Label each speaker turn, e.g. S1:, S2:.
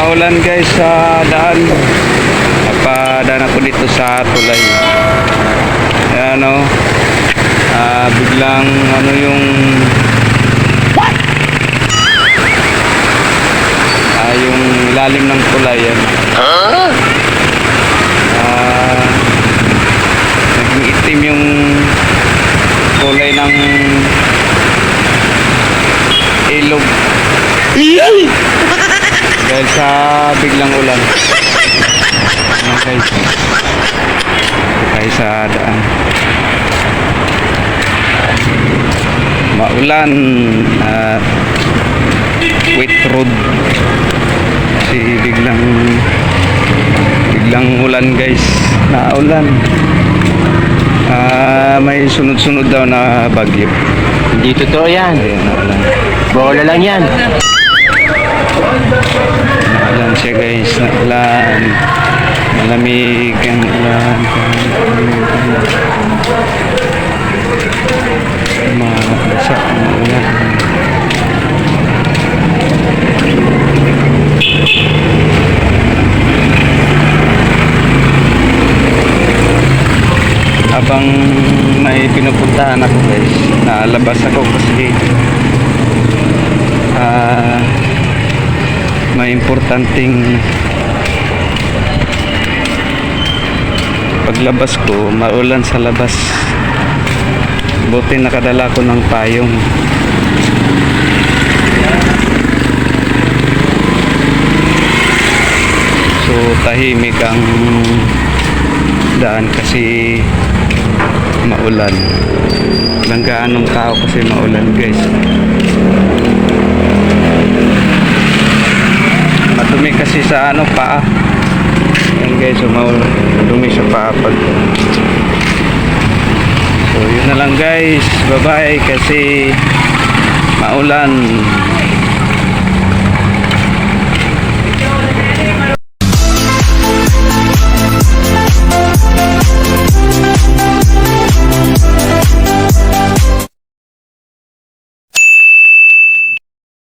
S1: Maulan guys sa daan. Napadaan ako dito sa tulay. Ayan o. Ah, biglang ano yung ah, yung ilalim ng tulay yan. Ah, naging itim yung kulay ng ilog dahil sa biglang ulan. Ayan guys. Tayo sa daan. Maulan at wet road. Kasi biglang biglang ulan guys. Naulan. Ah, may sunod-sunod daw na bagyo.
S2: Hindi totoo yan.
S1: Ayan, naulan.
S2: Bola lang yan.
S1: Siya guys, naulan. Malamig ang ulan. Mabasa ang ulan. Habang may pinupuntahan ako guys, nalabas ako kasi ah may importanteng paglabas ko maulan sa labas. Buti nakadala ko ng payong. So tahimik ang daan kasi maulan. Walang gaanong tao kasi maulan guys madumi kasi sa ano paa. Yan guys umaul madumi sa paa pag so yun na lang guys. Bye bye kasi maulan